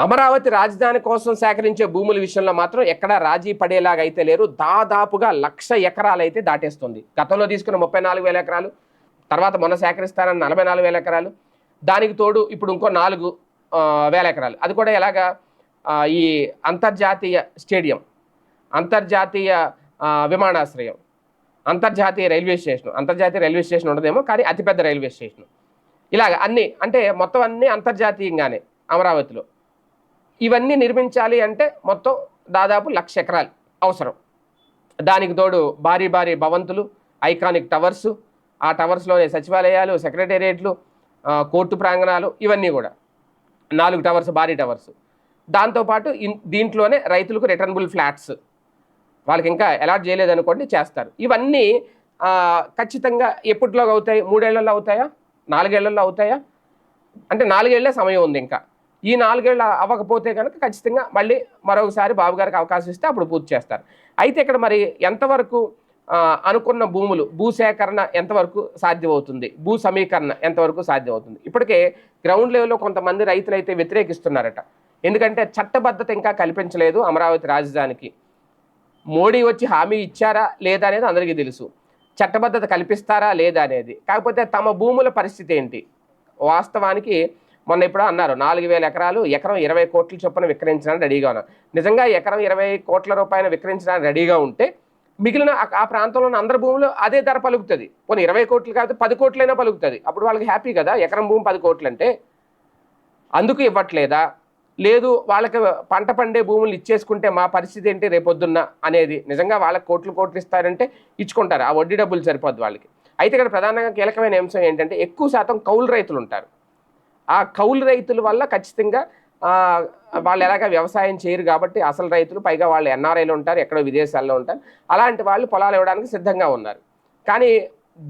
అమరావతి రాజధాని కోసం సేకరించే భూముల విషయంలో మాత్రం ఎక్కడా రాజీ పడేలాగా అయితే లేరు. దాదాపుగా లక్ష ఎకరాలు అయితే దాటేస్తుంది. గతంలో తీసుకున్న ముప్పై నాలుగు వేల ఎకరాలు తర్వాత మొన్న సేకరిస్తారని నలభై నాలుగు వేల ఎకరాలు దానికి తోడు ఇప్పుడు ఇంకో నాలుగు వేల ఎకరాలు. అది కూడా ఎలాగా ఈ అంతర్జాతీయ స్టేడియం అంతర్జాతీయ విమానాశ్రయం అంతర్జాతీయ రైల్వే స్టేషన్ అంతర్జాతీయ రైల్వే స్టేషన్ ఉండదేమో కానీ అతిపెద్ద రైల్వే స్టేషన్. ఇలాగ అన్నీ అంటే మొత్తం అన్నీ అంతర్జాతీయంగానే అమరావతిలో. ఇవన్నీ నిర్మించాలి అంటే మొత్తం దాదాపు లక్ష ఎకరాలు అవసరం. దానికి తోడు భారీ భారీ భవంతులు ఐకానిక్ టవర్సు ఆ టవర్స్లోనే సచివాలయాలు సెక్రటేరియట్లు కోర్టు ప్రాంగణాలు ఇవన్నీ కూడా. నాలుగు టవర్స్ భారీ టవర్స్. దాంతోపాటు ఇన్ దీంట్లోనే రైతులకు రిటర్నబుల్ ఫ్లాట్స్. వాళ్ళకి ఇంకా అలాట్ చేయలేదనుకోండి చేస్తారు. ఇవన్నీ ఖచ్చితంగా ఎప్పట్లోగా అవుతాయి? మూడేళ్ళలో అవుతాయా? నాలుగేళ్ళలో అవుతాయా? అంటే నాలుగేళ్ళే సమయం ఉంది ఇంకా. ఈ నాలుగేళ్ళు అవ్వకపోతే కనుక ఖచ్చితంగా మళ్ళీ మరొకసారి బాబు గారికి అవకాశం ఇస్తే అప్పుడు పూర్తి చేస్తారు. అయితే ఇక్కడ మరి ఎంతవరకు అనుకున్న భూములు భూసేకరణ ఎంతవరకు సాధ్యమవుతుంది? భూ సమీకరణ ఎంతవరకు సాధ్యమవుతుంది? ఇప్పటికే గ్రౌండ్ లెవెల్లో కొంతమంది రైతులు అయితే వ్యతిరేకిస్తున్నారట. ఎందుకంటే చట్టబద్ధత ఇంకా కల్పించలేదు అమరావతి రాజధానికి. మోడీ వచ్చి హామీ ఇచ్చారా లేదా అనేది అందరికీ తెలుసు. చట్టబద్ధత కల్పిస్తారా లేదా అనేది. కాకపోతే తమ భూముల పరిస్థితి ఏంటి? వాస్తవానికి మొన్న ఇప్పుడు అన్నారు నాలుగు వేల ఎకరాలు ఎకరం ఇరవై కోట్ల చొప్పున విక్రయించడానికి రెడీగా ఉన్నారు. నిజంగా ఎకరం ఇరవై కోట్ల రూపాయలు విక్రయించడానికి రెడీగా ఉంటే మిగిలిన ఆ- ప్రాంతంలో ఉన్న అందరి భూములు అదే ధర పలుకుతుంది. పోనీ ఇరవై కోట్లు కాదు పది కోట్లైనా పలుకుతుంది. అప్పుడు వాళ్ళకి హ్యాపీ కదా? ఎకరం భూమి పది కోట్లు అంటే అందుకు ఇవ్వట్లేదా? లేదు వాళ్ళకి పంట పండే భూములు ఇచ్చేసుకుంటే మా పరిస్థితి ఏంటి రేపొద్దున్న అనేది నిజంగా వాళ్ళకి కోట్లు కోట్లు ఇస్తారంటే ఇచ్చుకుంటారు. ఆ వడ్డీ డబ్బులు సరిపోద్ది వాళ్ళకి. అయితే ఇక్కడ ప్రధానంగా కీలకమైన అంశం ఏంటంటే ఎక్కువ శాతం కౌలు రైతులు ఉంటారు. ఆ కౌలు రైతుల వల్ల ఖచ్చితంగా వాళ్ళు ఎలాగ వ్యవసాయం చేయరు కాబట్టి అసలు రైతులు పైగా వాళ్ళు ఎన్ఆర్ఐలు ఉంటారు ఎక్కడో విదేశాల్లో ఉంటారు. అలాంటి వాళ్ళు పొలాలు ఇవ్వడానికి సిద్ధంగా ఉన్నారు. కానీ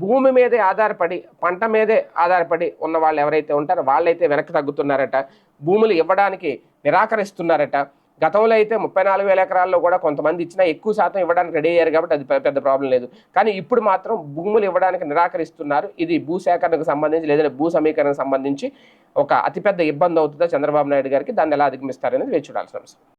భూమి మీదే ఆధారపడి పంట మీదే ఆధారపడి ఉన్న వాళ్ళు ఎవరైతే ఉంటారో వాళ్ళైతే వెనక్కి తగ్గుతున్నారట. భూములు ఇవ్వడానికి నిరాకరిస్తున్నారట. గతంలో అయితే ముప్పై నాలుగు వేల ఎకరాల్లో కూడా కొంతమంది ఇచ్చినా ఎక్కువ శాతం ఇవ్వడానికి రెడీ అయ్యారు కాబట్టి అది పెద్ద ప్రాబ్లం లేదు. కానీ ఇప్పుడు మాత్రం భూములు ఇవ్వడానికి నిరాకరిస్తున్నారు. ఇది భూ సేకరణకు సంబంధించి లేదంటే భూ సమీకరణకు సంబంధించి ఒక అతిపెద్ద ఇబ్బంది అవుతుందా చంద్రబాబు నాయుడు గారికి? దాన్ని ఎలా అధిగమిస్తారనేది వేచి చూడాల్సిన అంశం